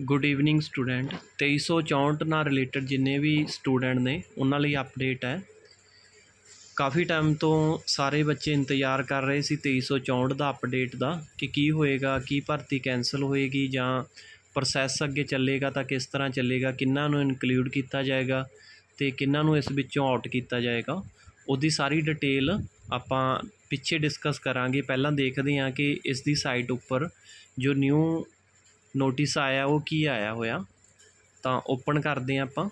Good evening student. 2364 ਨਾਲ related ਜਿੰਨੇ ਵੀ student ਨੇ, ਉਹਨਾਂ ਲਈ ਅਪਡੇਟ ਹੈ। ਕਾਫੀ ਟਾਈਮ ਤੋਂ ਸਾਰੇ ਬੱਚੇ ਇੰਤਜ਼ਾਰ ਕਰ ਰਹੇ ਸੀ 2364 ਦਾ ਅਪਡੇਟ ਦਾ, ਕਿ ਕੀ ਹੋਏਗਾ, ਕੀ ਭਰਤੀ ਕੈਂਸਲ ਹੋਏਗੀ ਜਾਂ ਪ੍ਰੋਸੈਸ ਅੱਗੇ ਚੱਲੇਗਾ ਤਾਂ ਕਿਸ ਤਰ੍ਹਾਂ ਚੱਲੇਗਾ, ਕਿੰਨਾਂ ਨੂੰ ਇਨਕਲੂਡ ਕੀਤਾ ਜਾਏਗਾ ਤੇ ਕਿੰਨਾਂ ਨੂੰ ਇਸ ਵਿੱਚੋਂ ਆਊਟ ਕੀਤਾ ਜਾਏਗਾ। ਉਹਦੀ ਸਾਰੀ ਡਿਟੇਲ ਆਪਾਂ ਪਿੱਛੇ ਡਿਸਕਸ ਕਰਾਂਗੇ। ਪਹਿਲਾਂ ਦੇਖਦੇ ਹਾਂ ਕਿ ਇਸ ਦੀ ਸਾਈਟ ਉੱਪਰ ਜੋ ਨਿਊ ਨੋਟਿਸ ਆਇਆ, ਉਹ ਕੀ ਆਇਆ ਹੋਇਆ? ਤਾਂ ਓਪਨ ਕਰਦੇ ਹਾਂ ਆਪਾਂ।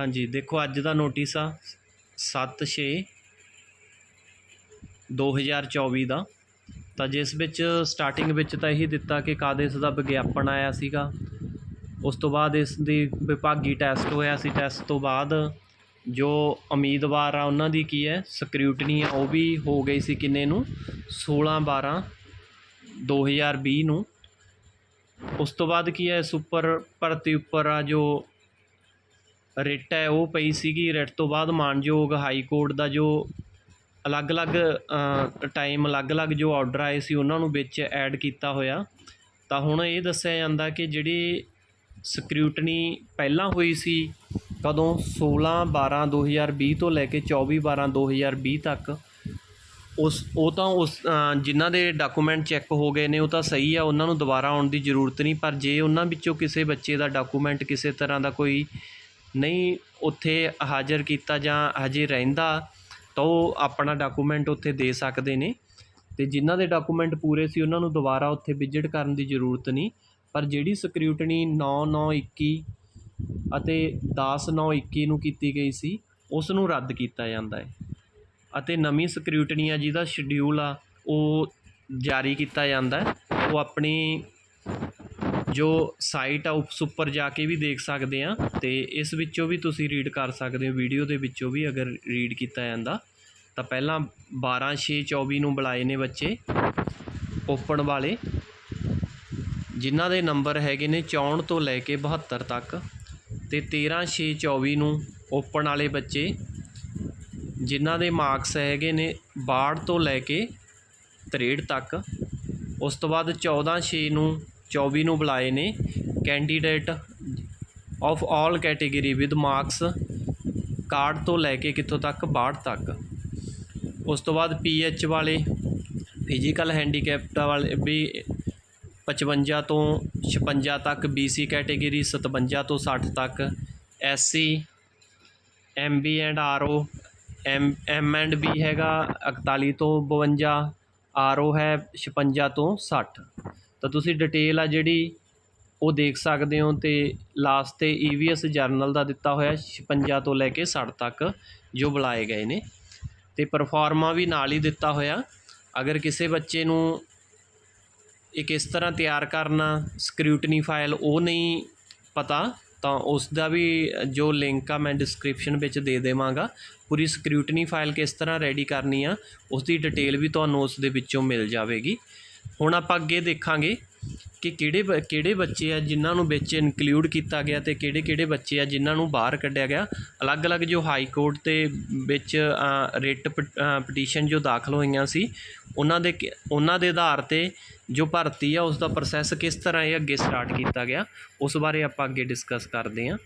ਹਾਂਜੀ, ਦੇਖੋ ਅੱਜ ਦਾ ਨੋਟਿਸ ਆ 7 6 2024 ਦਾ। ਤਾਂ ਜਿਸ ਵਿੱਚ ਸਟਾਰਟਿੰਗ ਵਿੱਚ ਤਾਂ ਇਹੀ ਦਿੱਤਾ ਕਿ ਕਾਦੇਸ ਦਾ ਵਿਗਿਆਪਨ ਆਇਆ ਸੀਗਾ ਉਸ ਤੋਂ ਬਾਅਦ ਇਸ ਦੀ ਵਿਭਾਗੀ ਟੈਸਟ ਹੋਇਆ ਸੀ। ਟੈਸਟ ਤੋਂ ਬਾਅਦ ਜੋ ਉਮੀਦਵਾਰ ਆ, ਉਹਨਾਂ ਦੀ ਕੀ ਹੈ? ਸਕਰੂਟਨੀ ਆ, ਉਹ ਵੀ ਹੋ ਗਈ ਸੀ ਕਿੰਨੇ ਨੂੰ? 16 12 2020 ਨੂੰ। ਉਸ ਤੋਂ ਬਾਅਦ ਕੀ ਹੈ? ਇਸ ਉੱਪਰ ਭਰਤੀ ਉੱਪਰ ਆ ਜੋ ਰਿਟ ਹੈ, ਉਹ ਪਈ ਸੀਗੀ। ਰਿਟ ਤੋਂ ਬਾਅਦ ਮਾਨਯੋਗ ਹਾਈ ਕੋਰਟ ਦਾ ਜੋ ਅਲੱਗ-ਅਲੱਗ ਟਾਈਮ ਅਲੱਗ-ਅਲੱਗ ਜੋ ਆਰਡਰ ਆਏ ਸੀ, ਉਹਨਾਂ ਨੂੰ ਵਿੱਚ ਐਡ ਕੀਤਾ ਹੋਇਆ। ਤਾਂ ਹੁਣ ਇਹ ਦੱਸਿਆ ਜਾਂਦਾ ਕਿ ਜਿਹੜੀ ਸਕਰੂਟਨੀ ਪਹਿਲਾਂ ਹੋਈ ਸੀ ਕਦੋਂ? 16 12 2020 ਤੋਂ ਲੈ ਕੇ 24 12 2020 ਤੱਕ। ਉਸ, ਉਹ ਤਾਂ ਉਸ ਜਿਨ੍ਹਾਂ ਦੇ ਡਾਕੂਮੈਂਟ ਚੈੱਕ ਹੋ ਗਏ ਨੇ, ਉਹ ਤਾਂ ਸਹੀ ਆ, ਉਹਨਾਂ ਨੂੰ ਦੁਬਾਰਾ ਆਉਣ ਦੀ ਜ਼ਰੂਰਤ ਨਹੀਂ, ਪਰ ਜੇ ਉਹਨਾਂ ਵਿੱਚੋਂ ਕਿਸੇ ਬੱਚੇ ਦਾ ਡਾਕੂਮੈਂਟ ਕਿਸੇ ਤਰ੍ਹਾਂ ਦਾ ਕੋਈ ਨਹੀਂ ਉੱਥੇ ਹਾਜ਼ਰ ਕੀਤਾ ਜਾਂ ਹਜੇ ਰਹਿੰਦਾ, ਤਾਂ ਉਹ ਆਪਣਾ ਡਾਕੂਮੈਂਟ ਉੱਥੇ ਦੇ ਸਕਦੇ ਨੇ। ਤੇ ਜਿਨ੍ਹਾਂ ਦੇ ਡਾਕੂਮੈਂਟ ਪੂਰੇ ਸੀ, ਉਹਨਾਂ ਨੂੰ ਦੁਬਾਰਾ ਉੱਥੇ ਵਿਜ਼ਿਟ ਕਰਨ ਦੀ ਜ਼ਰੂਰਤ ਨਹੀਂ। ਪਰ ਜਿਹੜੀ ਸਕ੍ਰਿਊਟਨੀ 9/9/21 ਅਤੇ ਦਸ ਨੌ ਇੱਕੀ ਨੂੰ ਕੀਤੀ ਗਈ ਸੀ ਉਸ ਨੂੰ ਰੱਦ ਕੀਤਾ ਜਾਂਦਾ ਹੈ। ਅਤੇ ਨਵੀਂ ਸਕਰੂਟਨੀ ਆ ਜਿਹਦਾ ਸ਼ਡਿਊਲ ਆ, ਉਹ ਜਾਰੀ ਕੀਤਾ ਜਾਂਦਾ ਉਹ ਆਪਣੀ ਜੋ ਸਾਈਟ ਆ, ਉਸ ਉੱਪਰ ਜਾ ਕੇ ਵੀ ਦੇਖ ਸਕਦੇ ਆ ਤੇ ਇਸ ਵਿੱਚੋਂ ਵੀ ਤੁਸੀਂ ਰੀਡ ਕਰ ਸਕਦੇ ਹੋ। ਵੀਡੀਓ ਦੇ ਵਿੱਚੋਂ ਵੀ ਅਗਰ ਰੀਡ ਕੀਤਾ ਜਾਂਦਾ, ਤਾਂ ਪਹਿਲਾਂ 12 6 24 ਨੂੰ ਬੁਲਾਏ ਨੇ ਬੱਚੇ ਓਪਨ ਵਾਲੇ। ਜਿਨ੍ਹਾਂ ਦੇ ਨੰਬਰ ਹੈਗੇ ਨੇ 64 ਤੋਂ ਲੈ ਕੇ 72 ਤੱਕ ਤੇ 13 6 24 ਨੂੰ ਓਪਨ ਵਾਲੇ ਬੱਚੇ, ਜਿਨ੍ਹਾਂ ਦੇ ਮਾਰਕਸ ਹੈਗੇ ਨੇ 62 ਤੋਂ ਲੈ ਕੇ 63 ਤੱਕ, ਉਸ ਤੋਂ ਬਾਅਦ 14 6 ਨੂੰ 24 ਨੂੰ ਬੁਲਾਏ ਨੇ candidate of all category with marks card ਤੋਂ ਲੈ ਕੇ ਕਿੱਥੋਂ ਤੱਕ? 62 ਤੱਕ। ਉਸ ਤੋਂ ਬਾਅਦ ਪੀਐਚ ਵਾਲੇ, ਫਿਜ਼ੀਕਲ ਹੈਂਡੀਕੈਪਟ ਵਾਲੇ, ਵੀ 55 ਤੋਂ 56 ਤੱਕ ਬੀਸੀ ਕੈਟੇਗਰੀ ਸਤਵੰਜਾ ਤੋਂ 60 ਤੱਕ SC MB and RO M M and B ਹੈਗਾ 41 ਤੋਂ 52 ਆਰਓ ਹੈ 56 ਤੋਂ 60 ਤਾਂ ਤੁਸੀਂ ਡਿਟੇਲ ਆ ਜਿਹੜੀ ਉਹ ਦੇਖ ਸਕਦੇ ਹੋ ਤੇ ਲਾਸਟ ਤੇ ਈਵੀਐਸ ਜਰਨਲ ਦਾ ਦਿੱਤਾ ਹੋਇਆ 56 ਤੋਂ ਲੈ ਕੇ 60 ਤੱਕ ਜੋ ਬੁਲਾਏ ਗਏ ਨੇ। ਤੇ ਪਰਫਾਰਮਾ ਵੀ ਨਾਲ ਹੀ ਦਿੱਤਾ ਹੋਇਆ। ਅਗਰ ਕਿਸੇ ਬੱਚੇ ਨੂੰ ਇਹ ਕਿਸ ਤਰ੍ਹਾਂ ਤਿਆਰ ਕਰਨਾ ਸਕ੍ਰਿਊਟਨੀ ਫਾਈਲ ਉਹ ਨਹੀਂ ਪਤਾ, ਤਾਂ ਉਸ ਦਾ ਵੀ ਜੋ ਲਿੰਕ ਆ ਮੈਂ ਡਿਸਕ੍ਰਿਪਸ਼ਨ ਵਿੱਚ ਦੇ ਦੇਵਾਂਗਾ। ਪੂਰੀ ਸਕ੍ਰਿਊਟਨੀ ਫਾਈਲ ਕਿਸ ਤਰ੍ਹਾਂ ਰੈਡੀ ਕਰਨੀ ਆ, ਉਸ ਦੀ ਡਿਟੇਲ ਵੀ ਤੁਹਾਨੂੰ ਉਸ ਦੇ ਵਿੱਚੋਂ ਮਿਲ ਜਾਵੇਗੀ। ਹੁਣ ਆਪਾਂ ਅੱਗੇ ਦੇਖਾਂਗੇ ਕਿ ਕਿਹੜੇ ਬ- ਕਿਹੜੇ ਬੱਚੇ ਆ ਜਿਨ੍ਹਾਂ ਨੂੰ ਵਿੱਚ ਇਨਕਲਿਊਡ ਕੀਤਾ ਗਿਆ ਅਤੇ ਕਿਹੜੇ ਕਿਹੜੇ ਬੱਚੇ ਆ ਜਿਨ੍ਹਾਂ ਨੂੰ ਬਾਹਰ ਕੱਢਿਆ ਗਿਆ? ਅਲੱਗ-ਅਲੱਗ ਜੋ ਹਾਈ ਕੋਰਟ ਤੇ ਵਿੱਚ ਰਿਟ ਪਟੀਸ਼ਨ ਜੋ ਦਾਖਲ ਹੋਈਆਂ ਸੀ, ਉਹਨਾਂ ਦੇ ਕਿ- ਉਹਨਾਂ ਦੇ ਆਧਾਰ ਤੇ ਜੋ ਭਰਤੀ ਆ, ਉਸ ਦਾ ਪ੍ਰੋਸੈਸ ਕਿਸ ਤਰ੍ਹਾਂ ਇਹ ਅੱਗੇ ਸਟਾਰਟ ਕੀਤਾ ਗਿਆ? ਉਸ ਬਾਰੇ ਆਪਾਂ ਅੱਗੇ ਡਿਸਕਸ ਕਰਦੇ ਹਾਂ।